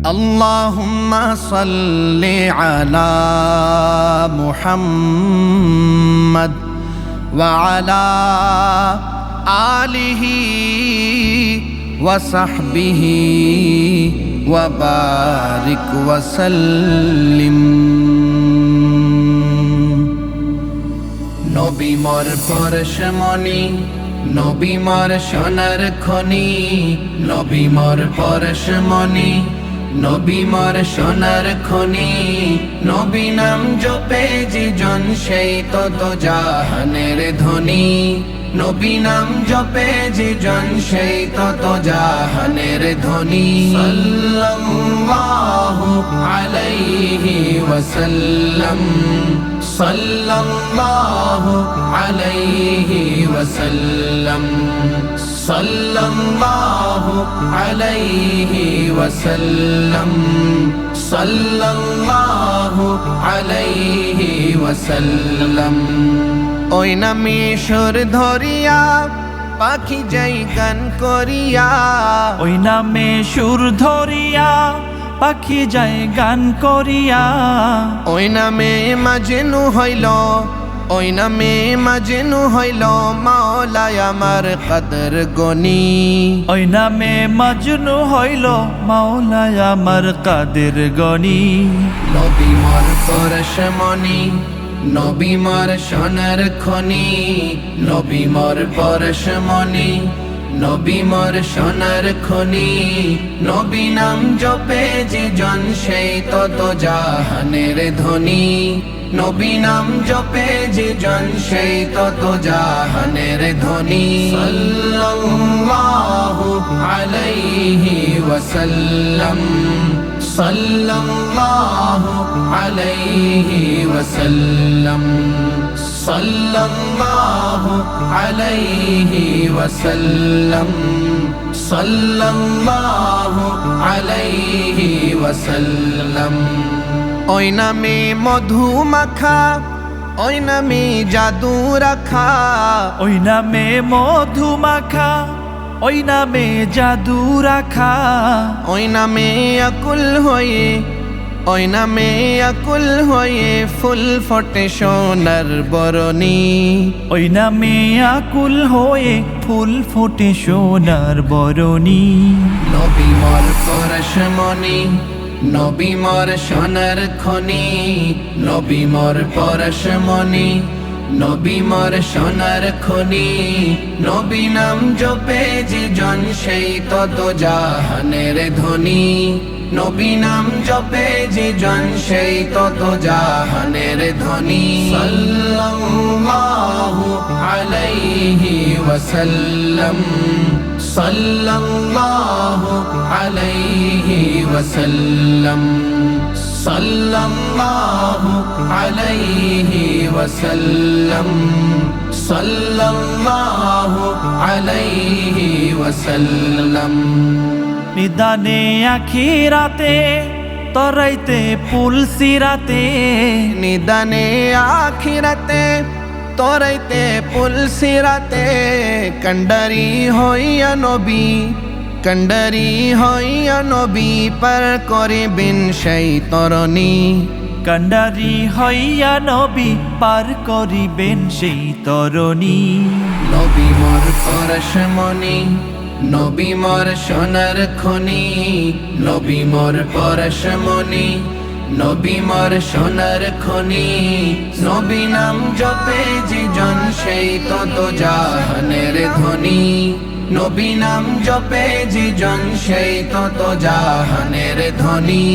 اللهم صل على محمد وعلى آله وصحبه وبارك وسلم নবী মর পরশমণি নবী মর সোনার খনি নবী মর পরশমণি নবী মর সোনার খনি, নবী নাম জপে যে জন সেই তত জাহানের ধ্বনি নবী নাম জপে যে জন সেই তত জাহানের ধ্বনি সাল্লাল্লাহু আলাইহি ওয়াসাল্লাম, সাল্লাল্লাহু আলাইহি ওয়াসাল্লাম, সাল্লাল্লাহু আলাইহি ওয়াসাল্লাম। সাল্লাল্লাহু আলাইহি ওয়াসাল্লাম। ওই নামে সুর ধরিয়া পাখি যাই গান করিয়া। ওই নামে সুর ধরিয়া পাখি যায় গান করিয়া। ওই নামে মাজনু হইল ওই নামে মাজনু হইল মাওলায় আমার কদর গনি। ওই নামে মাজনু হইল মাওলায় আমার কাদের গনি। নবী মর পরশমণি নবী মর সোনার খনি। নবী মর পরশমণি নবী মর সোনার খনি। নবী নাম জপে যে জন সেই তত জাহানের ধ্বনি নবী নাম জপে যে জন, সেই তত জাহানের ধ্বনি। সাল্লাল্লাহু আলাইহি ওয়াসাল্লাম। সাল্লাল্লাহু আলাইহি ওয়াসাল্লাম। সাল্লাল্লাহু আলাইহি ওয়াসাল্লাম। সাল্লাল্লাহু আলাইহি ওয়াসাল্লাম। ওই নামে মধু মাখা ওই নামে জাদু রাখা। ওই নামে মধু মাখা ওই নামে জাদু রাখা। ওই নামে আকুল হয়ে ওই নামে আকুল হয়ে ফুল ফটে সোনার বরণী। ওই নামে আকুল হয়ে ফুল ফোটে সোনার বরণী। নবী মর পরশমণি নবী মর সোনার খনি, নবী মর পরশমণি নবী মর সোনার খনি, নবী নাম জপে যে জন সেই তত জাহানের ধ্বনি নবী নাম জপে যে জন সেই তত জাহানের ধ্বনি সাল্লাল্লাহু আলাইহি ওয়াসাল্লাম, সাল্লাল্লাহু আলাইহি ওয়াসাল্লাম সাল্লাল্লাহু আলাইহি ওয়াসাল্লাম সাল্লাল্লাহু আলাইহি ওয়াসাল্লাম নিদানে আখিরাতে তরাইতে পুল সিরাতে। নিদানে আখিরাতে তরাইতে পুলসিরাতে কন্ডারি হইয়া নবী কন্ডারি হইয়া নবী পার করে বিন সেই তরণী। কান্ডারি হইয়া নবী পার করিবেন সেই তরণী। নবী মোর পরশমণি নবী মোর সোনার খনি নবী মোর পরশমণি নবী মোর সোনার খনি। নবী নাম জপে যে জন সেই তত জাহানের ধ্বনি নবী নাম জপে জন সেই তত জাহানের ধ্বনি